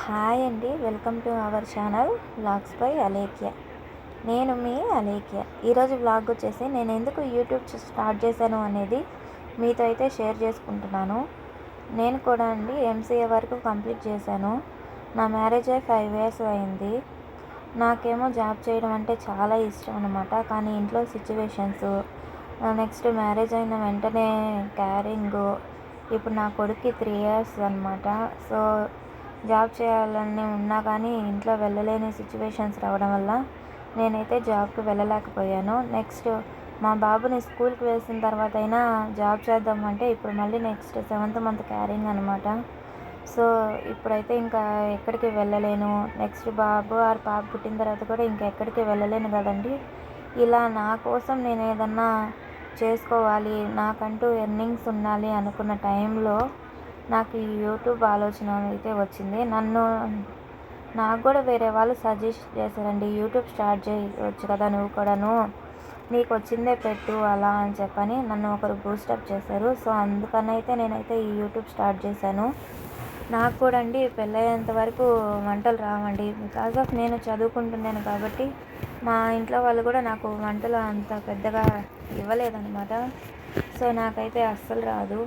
Hi అండి welcome to our channel blogs by Alekhya. నేను మీ అలేఖ్య. ఈరోజు బ్లాగ్ వచ్చేసి నేను ఎందుకు యూట్యూబ్ స్టార్ట్ చేశాను అనేది మీతో అయితే షేర్ చేసుకుంటున్నాను. నేను కూడా అండి ఎంసీఏ వరకు కంప్లీట్ చేశాను. నా మ్యారేజ్ అయి ఫైవ్ ఇయర్స్ అయింది. నాకేమో జాబ్ చేయడం అంటే చాలా ఇష్టం అనమాట కానీ ఇంట్లో సిచ్యువేషన్స్ నెక్స్ట్ మ్యారేజ్ అయిన వెంటనే క్యారింగ్ ఇప్పుడు నా కొడుక్కి త్రీ ఇయర్స్ అనమాట సో జాబ్ చేయాలని ఉన్నా కానీ ఇంట్లో వెళ్ళలేని సిచ్యువేషన్స్ రావడం వల్ల నేనైతే జాబ్కి వెళ్ళలేకపోయాను. నెక్స్ట్ మా బాబుని స్కూల్కి వేసిన తర్వాత అయినా జాబ్ చేద్దామంటే ఇప్పుడు మళ్ళీ నెక్స్ట్ సెవెంత్ మంత్ క్యారింగ్ అనమాట సో ఇప్పుడైతే ఇంకా ఎక్కడికి వెళ్ళలేను. నెక్స్ట్ బాబు ఆరు పాప పుట్టిన తర్వాత కూడా ఇంకా ఎక్కడికి వెళ్ళలేను కదండి. ఇలా నా కోసం నేను ఏదన్నా చేసుకోవాలి నాకంటూ ఎర్నింగ్స్ ఉండాలి అనుకున్న టైంలో నాకు ఈ యూట్యూబ్ ఆలోచన అయితే వచ్చింది. నన్ను నాకు కూడా వేరే వాళ్ళు సజెస్ట్ చేశారండి యూట్యూబ్ స్టార్ట్ చేయవచ్చు కదా నువ్వు కూడాను నీకు వచ్చిందే పెట్టు అలా అని చెప్పని నన్ను ఒకరు బూస్టప్ చేశారు. సో అందుకని అయితే నేనైతే ఈ యూట్యూబ్ స్టార్ట్ చేశాను. నాకు కూడా అండి పెళ్ళయ్యేంత వరకు వంటలు రావండి. బికాజ్ ఆఫ్ నేను చదువుకుంటున్నాను కాబట్టి మా ఇంట్లో వాళ్ళు కూడా నాకు వంటలు అంత పెద్దగా ఇవ్వలేదన్నమాట. సో నాకైతే అస్సలు రాదు.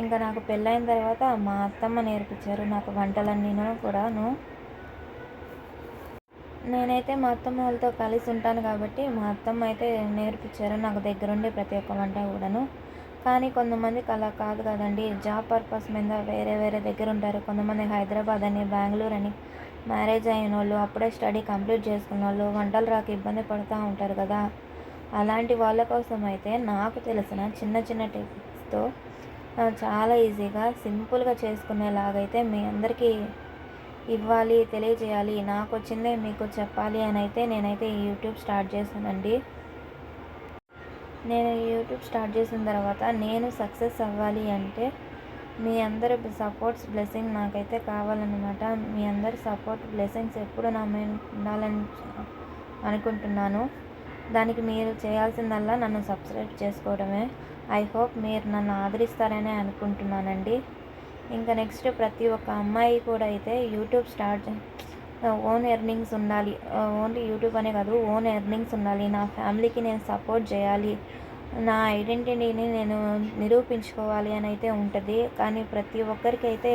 ఇంకా నాకు పెళ్ళైన తర్వాత మా అత్తమ్మ నేర్పించారు నాకు వంటలన్నీను కూడాను. నేనైతే మా అత్తమ్మ వాళ్ళతో కలిసి ఉంటాను కాబట్టి మా అత్తమ్మ అయితే నేర్పించారు నాకు దగ్గరుండి ప్రతి ఒక్క వంట కూడాను. కానీ కొంతమందికి అలా కాదు కదండి జాబ్ పర్పస్ మీద వేరే వేరే దగ్గర ఉంటారు కొంతమంది హైదరాబాద్ అని బెంగళూరు అని మ్యారేజ్ అయిన వాళ్ళు అప్పుడే స్టడీ కంప్లీట్ చేసుకున్న వాళ్ళు వంటలు రాక ఇబ్బంది పడుతూ ఉంటారు కదా. అలాంటి వాళ్ళ కోసం అయితే నాకు తెలిసిన చిన్న చిన్న టిప్స్తో చాలా ఈజీగా సింపుల్గా చేసుకునేలాగైతే మీ అందరికీ ఇవ్వాలి తెలియజేయాలి. నాకు వచ్చిందే మీకు చెప్పాలి అని అయితే నేనైతే యూట్యూబ్ స్టార్ట్ చేశానండి. నేను యూట్యూబ్ స్టార్ట్ చేసిన తర్వాత నేను సక్సెస్ అవ్వాలి అంటే మీ అందరి సపోర్ట్స్ బ్లెస్సింగ్ నాకైతే కావాలన్నమాట. మీ అందరి సపోర్ట్ బ్లెస్సింగ్స్ ఎప్పుడు నా మీద ఉండాలని అనుకుంటున్నాను. దానికి మీరు చేయాల్సిందల్లా నన్ను సబ్స్క్రైబ్ చేసుకోవడమే. ఐ హోప్ మీరు నన్ను ఆదరిస్తారనే అనుకుంటున్నానండి. ఇంకా నెక్స్ట్ ప్రతి ఒక్క అమ్మాయి కూడా అయితే యూట్యూబ్ స్టార్ట్ ఓన్ ఎర్నింగ్స్ ఉండాలి. ఓన్లీ యూట్యూబ్ అనే కాదు ఓన్ ఎర్నింగ్స్ ఉండాలి. నా ఫ్యామిలీకి నేను సపోర్ట్ చేయాలి. నా ఐడెంటిటీని నేను నిరూపించుకోవాలి అని అయితే ఉంటుంది. కానీ ప్రతి ఒక్కరికి అయితే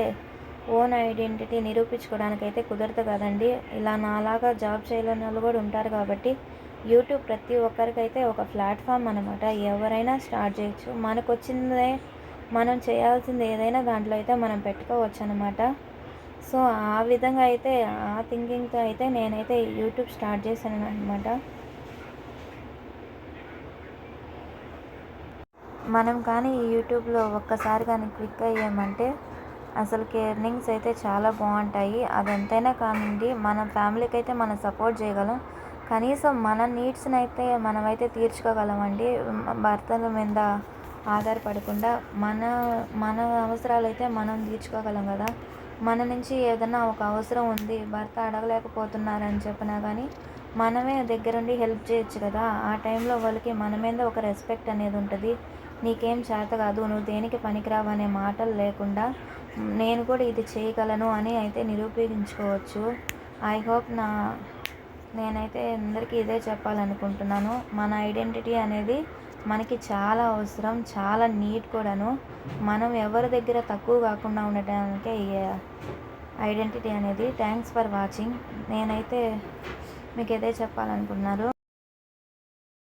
ఓన్ ఐడెంటిటీ నిరూపించుకోవడానికి అయితే కుదరదు కదండి. ఇలా నాలాగా జాబ్ చేయలేని వాళ్ళు కూడా ఉంటారు కాబట్టి యూట్యూబ్ ప్రతి ఒక్కరికైతే ఒక ప్లాట్ఫామ్ అనమాట ఎవరైనా స్టార్ట్ చేయొచ్చు. మనకు వచ్చిందే మనం చేయాల్సింది ఏదైనా దాంట్లో అయితే మనం పెట్టుకోవచ్చు అనమాట సో ఆ విధంగా అయితే ఆ థింకింగ్తో అయితే నేనైతే యూట్యూబ్ స్టార్ట్ చేశాను అనమాట మనం కానీ యూట్యూబ్లో ఒక్కసారి కానీ క్లిక్ అయ్యామంటే అసలుకి ఎర్నింగ్స్ అయితే చాలా బాగుంటాయి. అది ఎంతైనా కానివ్వండి మన ఫ్యామిలీకి అయితే మనం సపోర్ట్ చేయగలం. కనీసం మన నీడ్స్ని అయితే మనమైతే తీర్చుకోగలమండి. భర్తల మీద ఆధారపడకుండా మన మన అవసరాలు అయితే మనం తీర్చుకోగలం కదా. మన నుంచి ఏదైనా ఒక అవసరం ఉంది భర్త అడగలేకపోతున్నారని చెప్పినా కానీ మనమే దగ్గరుండి హెల్ప్ చేయొచ్చు కదా. ఆ టైంలో వాళ్ళకి మన మీద ఒక రెస్పెక్ట్ అనేది ఉంటుంది. నీకేం చేత కాదు నువ్వు దేనికి పనికిరావు అనే మాటలు లేకుండా నేను కూడా ఇది చేయగలను అని అయితే నిరూపించుకోవచ్చు. ఐ హోప్ నా నేనైతే అందరికీ ఇదే చెప్పాలనుకుంటున్నాను. మన ఐడెంటిటీ అనేది మనకి చాలా అవసరం చాలా నీట్ కూడాను. మనం ఎవరి దగ్గర తక్కువ కాకుండా ఉండటానికే ఈ ఐడెంటిటీ అనేది. Thanks for watching. నేనైతే మీకు ఇదే చెప్పాలనుకున్నారు